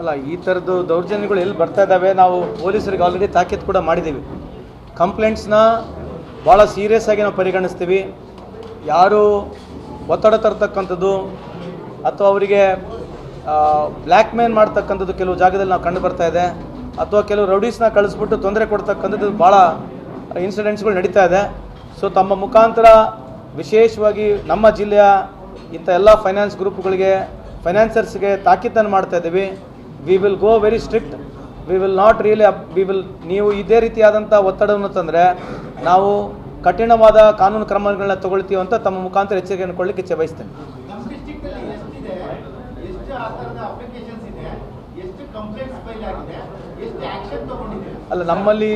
ಅಲ್ಲ, ಈ ಥರದ್ದು ದೌರ್ಜನ್ಯಗಳು ಎಲ್ಲಿ ಬರ್ತಾ ಇದ್ದಾವೆ ನಾವು ಪೊಲೀಸರಿಗೆ ಆಲ್ರೆಡಿ ತಾಕೀತು ಕೂಡ ಮಾಡಿದ್ದೀವಿ. ಕಂಪ್ಲೇಂಟ್ಸ್ನ ಭಾಳ ಸೀರಿಯಸ್ ಆಗಿ ನಾವು ಪರಿಗಣಿಸ್ತೀವಿ. ಯಾರು ಒತ್ತಡ ತರ್ತಕ್ಕಂಥದ್ದು ಅಥವಾ ಅವರಿಗೆ ಬ್ಲ್ಯಾಕ್ ಮೇಲ್ ಮಾಡ್ತಕ್ಕಂಥದ್ದು ಕೆಲವು ಜಾಗದಲ್ಲಿ ನಾವು ಕಂಡು ಬರ್ತಾ ಇದೆ. ಅಥವಾ ಕೆಲವು ರೌಡೀಸ್ನ ಕಳಿಸ್ಬಿಟ್ಟು ತೊಂದರೆ ಕೊಡ್ತಕ್ಕಂಥದ್ದು ಭಾಳ ಇನ್ಸಿಡೆಂಟ್ಸ್ಗಳು ನಡೀತಾ ಇದೆ. ಸೊ ತಮ್ಮ ಮುಖಾಂತರ ವಿಶೇಷವಾಗಿ ನಮ್ಮ ಜಿಲ್ಲೆಯ ಇಂಥ ಎಲ್ಲ ಫೈನಾನ್ಸ್ ಗ್ರೂಪ್ಗಳಿಗೆ ಫೈನಾನ್ಸರ್ಸ್ಗೆ ತಾಕೀತನ್ನು ಮಾಡ್ತಾ ಇದ್ದೀವಿ. We will go very strict we will not really we will ನೀವು ಇದೇ ರೀತಿಯಾದಂಥ ಒತ್ತಡವನ್ನು ತಂದರೆ ನಾವು ಕಠಿಣವಾದ ಕಾನೂನು ಕ್ರಮಗಳನ್ನ ತಗೊಳ್ತೀವಿ ಅಂತ ತಮ್ಮ ಮುಖಾಂತರ ಎಚ್ಚರಿಕೆಯನ್ನು ಕೊಡಲಿಕ್ಕೆ ಇಚ್ಛೆ ಬಯಸ್ತೇನೆ. ಅಲ್ಲಿ ನಮ್ಮಲ್ಲಿ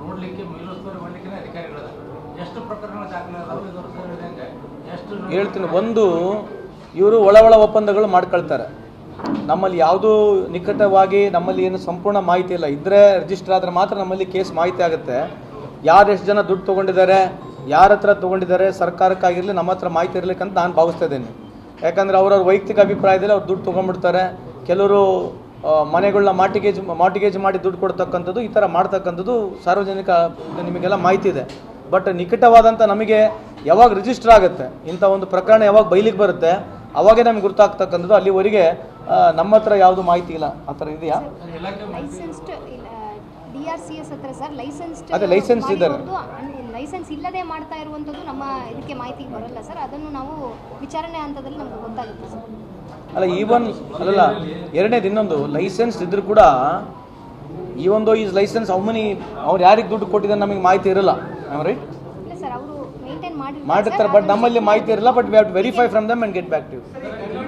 ನೋಡ್ಲಿಕ್ಕೆ ಮೇಲುಸ್ತುವಾರಿ ಮಾಡ್ಲಿಕ್ಕೆ ಅಧಿಕಾರಿಗಳಿದ್ದಾರೆ ಎಷ್ಟು ಪ್ರಕರಣ ದಾಖಲೆ ಇದ್ರ ಹೇಳ್ತೀನಿ, ಒಂದು, ಇವರು ಒಳ ಒಳ ಒಪ್ಪಂದಗಳು ಮಾಡ್ಕೊಳ್ತಾರೆ. ನಮ್ಮಲ್ಲಿ ಯಾವುದೂ ನಿಕಟವಾಗಿ ನಮ್ಮಲ್ಲಿ ಏನು ಸಂಪೂರ್ಣ ಮಾಹಿತಿ ಇಲ್ಲ. ಇದ್ದರೆ ರಿಜಿಸ್ಟರ್ ಆದರೆ ಮಾತ್ರ ನಮ್ಮಲ್ಲಿ ಕೇಸ್ ಮಾಹಿತಿ ಆಗುತ್ತೆ. ಯಾರು ಎಷ್ಟು ಜನ ದುಡ್ಡು ತೊಗೊಂಡಿದ್ದಾರೆ, ಯಾರ ಹತ್ರ ತೊಗೊಂಡಿದ್ದಾರೆ, ಸರ್ಕಾರಕ್ಕಾಗಿರಲಿ ನಮ್ಮ ಹತ್ರ ಮಾಹಿತಿ ಇರಲಿಕ್ಕೆ ಅಂತ ನಾನು ಭಾವಿಸ್ತಾ ಇದ್ದೇನೆ. ಯಾಕಂದರೆ ಅವ್ರವ್ರ ವೈಯಕ್ತಿಕ ಅಭಿಪ್ರಾಯದಲ್ಲಿ ಅವ್ರು ದುಡ್ಡು ತೊಗೊಂಡ್ಬಿಡ್ತಾರೆ. ಕೆಲವರು ಮನೆಗಳನ್ನ ಮಾಟಿಗೇಜ್ ಮಾಟಿಗೇಜ್ ಮಾಡಿ ದುಡ್ಡು ಕೊಡ್ತಕ್ಕಂಥದ್ದು, ಈ ಥರ ಮಾಡ್ತಕ್ಕಂಥದ್ದು ಸಾರ್ವಜನಿಕ, ನಿಮಗೆಲ್ಲ ಮಾಹಿತಿ ಇದೆ. ಬಟ್ ನಿಕಟವಾದಂಥ ನಮಗೆ ಯಾವಾಗ ರಿಜಿಸ್ಟರ್ ಆಗುತ್ತೆ ಇಂಥ ಒಂದು ಪ್ರಕರಣ ಯಾವಾಗ ಬೈಲಿಗೆ ಬರುತ್ತೆ ಅವಾಗೇ ನಮ್ಗೆ ಗೊತ್ತಾಗ್ತಕ್ಕಂಥದ್ದು ಅಲ್ಲಿವರೆಗೆ ನಮ್ಮ ಹತ್ರ ಯಾವುದು ಮಾಹಿತಿ ಇಲ್ಲ ಆ ಥರ ಇದೆಯಾ? ಅದೇ ಲೈಸೆನ್ಸ್ ಇದ್ದಾರೆ. ಲೈಸೆನ್ಸ್ ಇಲ್ಲದೆ ಮಾಡ್ತಾ ಇರುವಂಥದ್ದು ನಮ್ಮ ಇದಕ್ಕೆ ಮಾಹಿತಿ ಬರಲ್ಲ ಸರ್ ಅದನ್ನು ನಾವು ವಿಚಾರಣೆ ಹಂತದಲ್ಲಿ ನಮ್ಗೆ ಗೊತ್ತಾಗುತ್ತೆ ಸರ್. ಅಲ್ಲ ಈವನ್ ಅಲ್ಲಲ್ಲ ಎರಡನೇದು ಇನ್ನೊಂದು ಲೈಸೆನ್ಸ್ ಇದ್ರೂ ಕೂಡ ಈ ಒಂದು ಈಸ್ ಲೈಸೆನ್ಸ್ ಅವಮನಿ ಅವ್ರು ಯಾರಿಗೆ ದುಡ್ಡು ಕೊಟ್ಟಿದ್ದಾರೆ ನಮಗೆ ಮಾಹಿತಿ ಇರಲ್ಲ ರೈಟ್ ಇಲ್ಲ ಸರ್ ಅವರು ಮೇಂಟೈನ್ ಮಾಡಿ ಮಾಡಿರ್ತಾರೆ. ಬಟ್ ನಮ್ಮಲ್ಲಿ ಮಾಹಿತಿ ಇರಲ್ಲ but we have to verify from them and get back to sir,